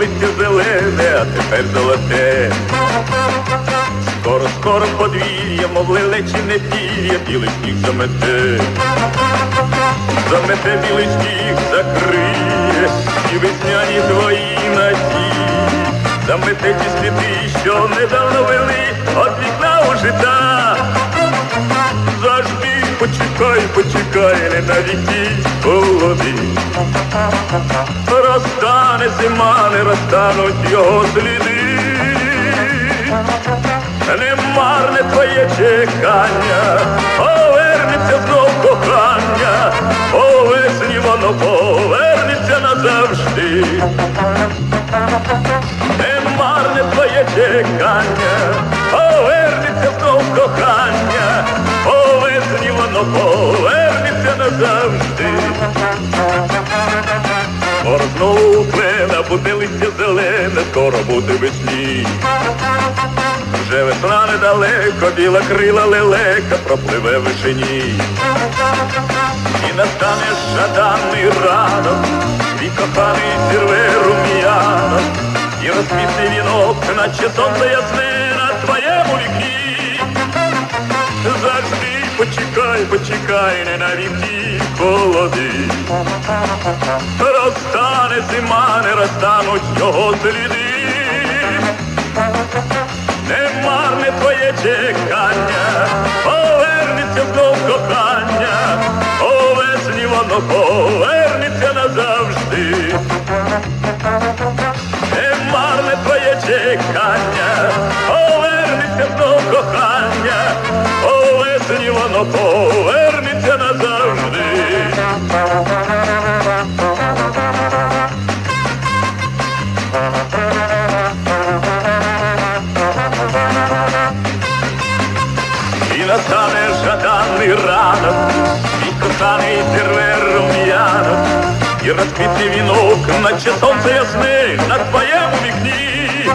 листя зелене, а тепер золоте. Скоро, скоро подвір'я, мов лелечіне пір'я, білий сніг замете. Замете білий сніг, закриє, і весняні твої надії. Замете ті сліди, що недавно вели от вікна у життя. Почекай, почекай, не на віки холоди. Розтане зима, не розтануть його сліди. Не марне твоє чекання, повернеться знов кохання, по весні воно повернеться назавжди. Не марне твоє чекання, воно повернеться назавжди. Скоро знову клена, буде листя зелене, скоро буде весні. Вже весна недалеко, біла крила лелека пропливе в вишині. І настане жаданий ранок, твій коханий зірве рум'янок, і розквітне вінок, наче сонце ясне на твоєму почекай, не на віки холоди. Розтане зима, не розтануть його сліди. Не марне твоє чекання, повернеться знов кохання, повесні воно повернеться назавжди. Повернеться назавжди. І настане жаданий ранок, мій коханий зірве рум'янок, і розквітне вінок, наче сонце ясне на твоєму вікні.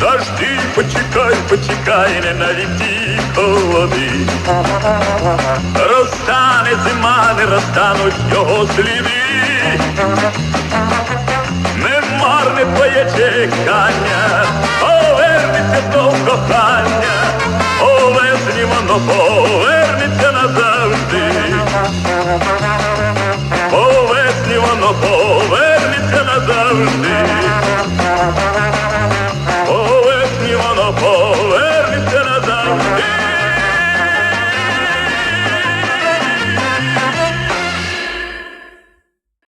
Завжди почекай, почекай, не на віки холоди. Розтане зима, не розтануть його сліди. Не марне твоє чекання, повернеться знов кохання, овесні весні воно